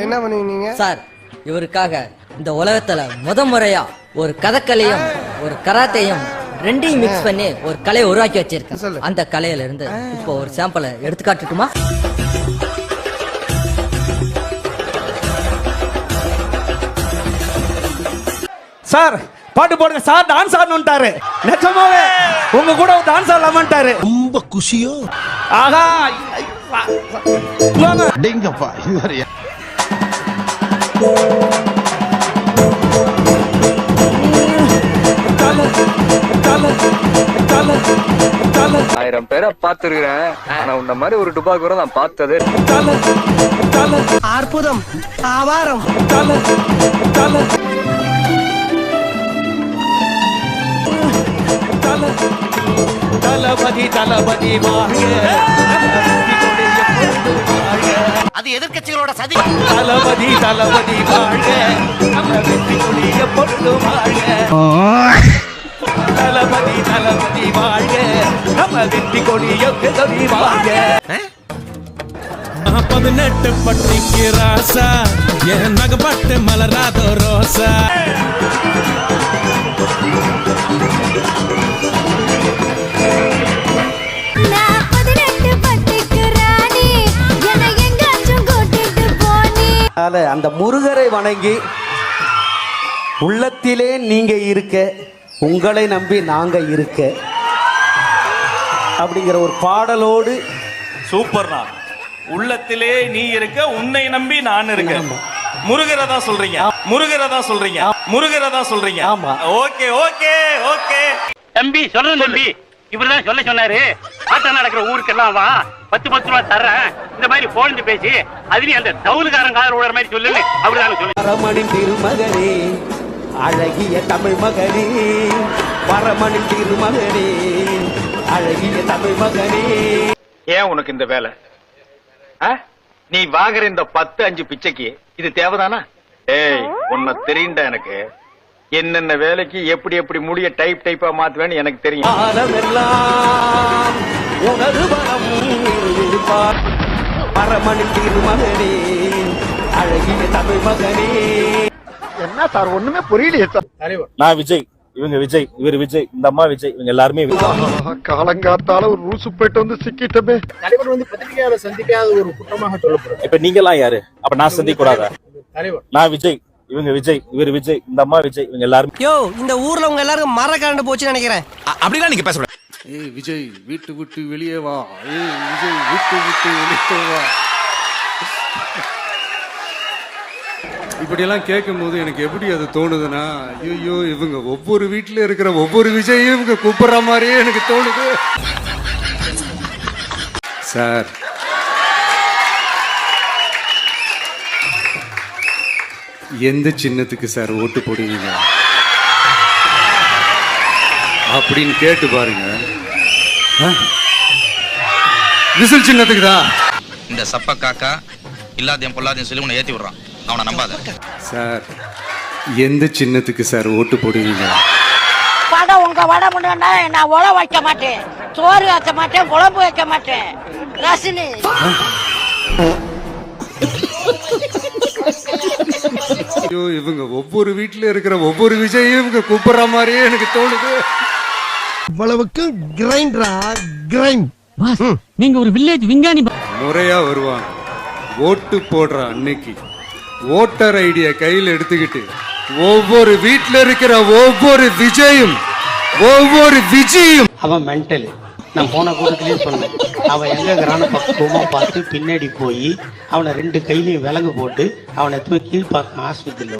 என்ன பண்ணுவீங்க? சார் இவருக்காக இந்த உலகத்துல முத முறையா ஒரு கதக்கலையும் ஒரு கராத்தையும் ரெண்டையும் மிக்ஸ் பண்ணி ஒரு கலையை உருவாக்கி வச்சிருக்கேன். அந்த கலையில இருந்து இப்போ ஒரு சாம்பிளை எடுத்து சார் பாட்டு போடுங்க. சார் டான்ஸ் ஆடணும்ட்டாரு. நிஜமாவே உங்க கூட டான்ஸ் ஆடலாமான்ட்டாரு. ரொம்ப குஷியோ? வாங்க. டேங்கப்பா ஆயிரம் பேரை பார்த்திருக்கிறேன். ஆனா உன்ன மாதிரி ஒரு டுபாக்கு கூட நான் பார்த்ததே அற்புதம் ஆவாரம். தல, தளபதி தளபதி அது எதிர்க்கட்சிகளோட சதி. தளபதி தளபதி வாழ்க நம்ம வெற்றி கொடிய பொண்ணு வாழ்க தளபதி தளபதி வாழ்க நம்ம வெற்றி கொடிய கொடி வாழ்க பதினெட்டு பட்டிக்கு ராசா. என் நகப்பட்டு மலராதோ ரோசா. அதனால அந்த முருகரை வணங்கி உள்ளத்திலே நீங்க இருக்க உங்களை நம்பி நாங்க இருக்க அப்படிங்கிற ஒரு பாடலோடு சூப்பர்ண்ணா உள்ளத்திலே நீ இருக்க உன்னை நம்பி நான் இருக்கேன் முருகரதா சொல்றீங்க. முருகரதா சொல்றீங்க. முருகரதா சொல்றீங்க. ஆமா. Okay okay okay. தம்பி சொல்றேன் தம்பி. இவர்தான் சொல்ல சொன்னாரு. ஆட்டம் நடக்கிற ஊருக்கெல்லாம் வா. பத்து பத்து ரூபா தர்றேன். இந்த மாதிரி போலந்து பேசி அதுலயும் அந்த தவுலுக்காரன் காதல் விடுற மாதிரி சொல்லுன்னு அப்படிதான் சொல்லு. வரமணி திருமகனே அழகிய தமிழ் மகனே வரமணி திருமகனே அழகிய தமிழ் மகனே. ஏன் உனக்கு இந்த வேலை? நீ வாங்குற இந்த பத்து அஞ்சு பிச்சைக்கு இது தேவைதானா? ஏய் உன்னை தெரியுண்டா எனக்கு. என்னென்ன வேலைக்கு எப்படி எப்படி முடிய டைப் டைப்பா மாத்துவேன்னு எனக்கு தெரியும். என்ன சார் ஒண்ணுமே புரியலையே சார். நான் விஜய். இவங்க விஜய். இவர் விஜய். இந்த அம்மா விஜய். இவங்க எல்லாருமே விஜய். காலங்காத்தால ஒரு ரூசு போயிட்டு வந்து சிக்கிட்டமே. தலைவர் வந்து பத்திரிகையாளர் சந்திக்காத ஒரு குற்றமாக சொல்லப்படுறது இப்ப நீங்க எல்லாம் யாரு? அப்ப நான் சந்திக்க கூடாதா நான் விஜய். இவங்க விஜய் இவர் விஜய் இந்த அம்மா விஜய் இவங்க எல்லாருமே. யோ இந்த ஊர்ல உங்க எல்லாருக்கும் மர கரண்டு போச்சுன்னு நினைக்கிறேன். அப்படிலாம் நீங்க பேச ஏய் விஜய் வீட்டு விட்டு வெளியே வா. ஏய் விஜய் வீட்டு விட்டு வெளியே வா. இப்படியெல்லாம் கேட்கும்போது எனக்கு எப்படி அது தோணுதுன்னா ஐயோ இவங்க ஒவ்வொரு வீட்டில் இருக்கிற ஒவ்வொரு விஜயும் இவங்க கூப்பிடுற மாதிரியே எனக்கு தோணுது. சார் எந்த சின்னத்துக்கு சார் ஓட்டு போடுவீங்க? அப்படின்னு கேட்டு பாருங்க? விசில் சின்னத்துக்கு தான். இந்த சப்ப காக்கா இல்லாதையும் பொல்லாதையும் சொல்லி உன்னை ஏத்தி விடுறான். அவனை நம்பாத. சார் எந்த சின்னத்துக்கு சார் ஓட்டு போடுவீங்க? வடை உங்க வடை முன்னா நான் உழ வைக்க மாட்டேன். சோறு வைக்க மாட்டேன் குழம்பு வைக்க மாட்டேன். ரசினி. ஐயோ இவங்க ஒவ்வொரு வீட்டில் இருக்கிற ஒவ்வொரு விஜயும் இவங்க கூப்பிடுற மாதிரியே எனக்கு தோணுது. இவ்வளவுக்கு கிரைண்டரா கிரைண்ட். நீங்க ஒரு வில்லேஜ் விஞ்ஞானி முறையா வருவாங்க ஓட்டு போடுற அன்னைக்கு. ஓட்டர் ஐடிய கையில் எடுத்துக்கிட்டு ஒவ்வொரு வீட்டில் இருக்கிற ஒவ்வொரு விஜயும் ஒவ்வொரு விஜயும். அவன் மென்டல் நான் போன கூட்டத்திலேயே சொன்னேன். அவன் எங்க கிரான பக்குவமா பார்த்து பின்னாடி போய் அவனை ரெண்டு கையிலையும் விலங்கு போட்டு அவனை எத்தனை கீழ்ப்பாக்கம் ஆஸ்பத்திரியில்